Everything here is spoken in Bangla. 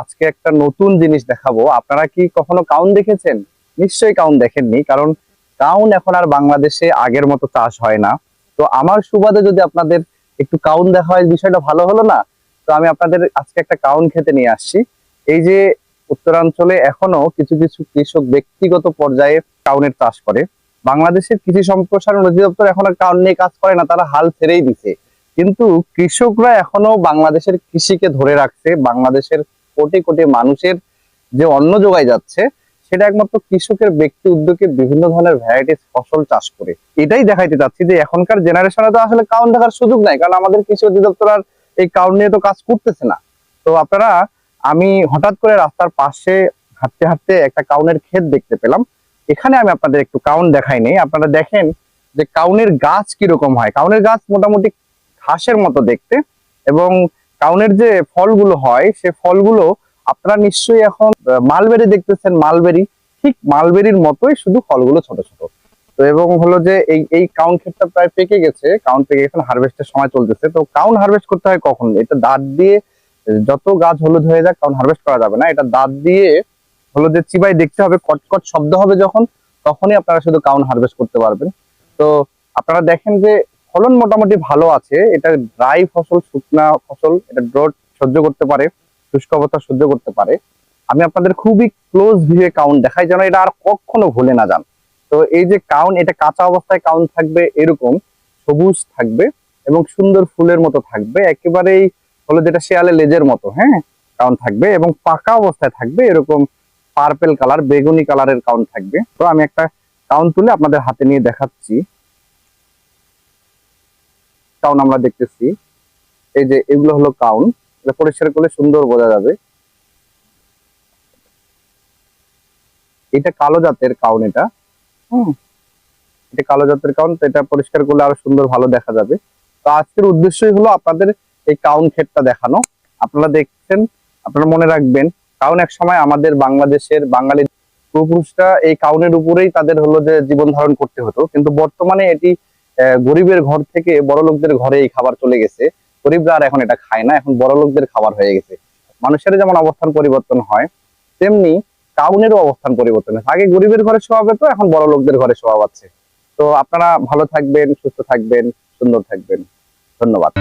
আজকে একটা নতুন জিনিস দেখাবো। আপনারা কি কখনো কাউন দেখেছেন? নিশ্চয়ই কাউন দেখেননি, কারণ কাউন এখন আর বাংলাদেশে আগের মতো চাষ হয় না। তো আমার সুবাদে যদি আপনাদের একটু কাউন দেখা হয়, বিষয়টা ভালো হলো না, তো আমি আপনাদের আজকে একটা কাউন খেতে নিয়ে আসছি। এই যে উত্তরাঞ্চলে এখনও কিছু কিছু কৃষক ব্যক্তিগত পর্যায়ে কাউনের চাষ করে। বাংলাদেশের কৃষি সম্প্রসারণ অধিদপ্তর এখন আর কাউন নিয়ে কাজ করে না, তারা হাল ছেড়েই দিছে। কিন্তু কৃষকরা এখনও বাংলাদেশের কৃষিকে ধরে রাখছে, বাংলাদেশের কোটি কোটি মানুষের যে অন্ন যোগায় যাচ্ছে, সেটা একমাত্র কৃষকের ব্যক্তি উদ্যোগে বিভিন্ন ধরনের ভ্যারাইটিস ফসল চাষ করে। এটাই দেখাইতে চাচ্ছি যে এখনকার জেনারেশনে তো আসলে কাউন দেখার সুযোগ নাই, কারণ আমাদের কৃষি অধিদপ্তর আর এই কাউন নিয়ে তো কাজ করতেছে না। তো আপনারা, আমি হঠাৎ করে রাস্তার পাশে হাঁটতে হাঁটতে একটা কাউনের ক্ষেত দেখতে পেলাম। এখানে আমি আপনাদের একটু কাউন দেখাই নেই। আপনারা দেখেন যে কাউনের গাছ কীরকম হয়। কাউনের গাছ মোটামুটি ঘাসের মতো দেখতে এবং কাউনের যে ফলগুলো হয়, সে ফলগুলো আপনারা নিশ্চয়ই এখন মালবেরি দেখতেছেন, মালবেরি। ঠিক মালবেরির মতোই শুধু ফলগুলো ছোট ছোট। তো এবং হলো যে এই এই কাউন ক্ষেতটা প্রায় পেকে গেছে। কাউন পেকে গেছে হারভেস্টের সময় চলতেছে। তো কাউন হারভেস্ট করতে হয় কখন? এটা দাঁত দিয়ে যত গাছ হলুদ হয়ে যাক কাউন হারভেস্ট করা যাবে না। এটা দাঁত দিয়ে হলো যে চিবাই দেখতে হবে, কটকট শব্দ হবে যখন, তখনই আপনারা শুধু কাউন হারভেস্ট করতে পারবেন। তো আপনারা দেখেন যে ফলন মোটামুটি ভালো আছে। এটা ড্রাই ফসল, শুকনা ফসল, এটা ড্রট সহ্য করতে পারে, শুষ্ক অবস্থা সহ্য করতে পারে। আমি আপনাদের খুবই ক্লোজ ভিউয়ে কাউন্ট দেখাই, যেন এটা আর কখনো ভুলে না যান। তো এই যে কাউন এটা কাঁচা অবস্থায় কাউন থাকবে, এরকম সবুজ থাকবে এবং সুন্দর ফুলের মতো থাকবে, একেবারেই হলো যেটা শেয়ালে লেজের মতো হ্যাঁ? কাউন থাকবে এবং পাকা অবস্থায় থাকবে, এরকম পার্পেল কালার, বেগুনি কালারের কাউন থাকবে। তো আমি একটা কাউন তুলে আপনাদের হাতে নিয়ে দেখাচ্ছি। কাউন আমরা দেখতেছি। এই যে এগুলো হলো কাউন। এটা পরিষ্কার করলে সুন্দর বোঝা যাবে। এটা কালো জাতের কাউন এটা। হুম। এটা কালো জাতের কাউন, তো এটা পরিষ্কার করলে আরও সুন্দর ভালো দেখা যাবে। তো আজকের উদ্দেশ্যই হলো আপনাদের এই কাউন ক্ষেতটা দেখানো। আপনারা দেখছেন, আপনারা মনে রাখবেন, কাউন এক সময় আমাদের বাংলাদেশের বাঙালি পূর্বপুরুষরা এই কাউনের উপরেই তাদের হলো যে জীবন ধারণ করতে হতো। কিন্তু বর্তমানে এটি গরিবের ঘর থেকে বড় লোকদের ঘরে এই খাবার চলে গেছে। গরিবরা আর এখন এটা খায় না, এখন বড় লোকদের খাবার হয়ে গেছে। মানুষের যেমন অবস্থান পরিবর্তন হয়, তেমনি টাউনেরও অবস্থান পরিবর্তন হয় আগে গরিবের ঘরে শোয়া পেত এখন বড় লোকদের ঘরে শোয়া পাচ্ছে তো আপনারা ভালো থাকবেন, সুস্থ থাকবেন, সুন্দর থাকবেন। ধন্যবাদ।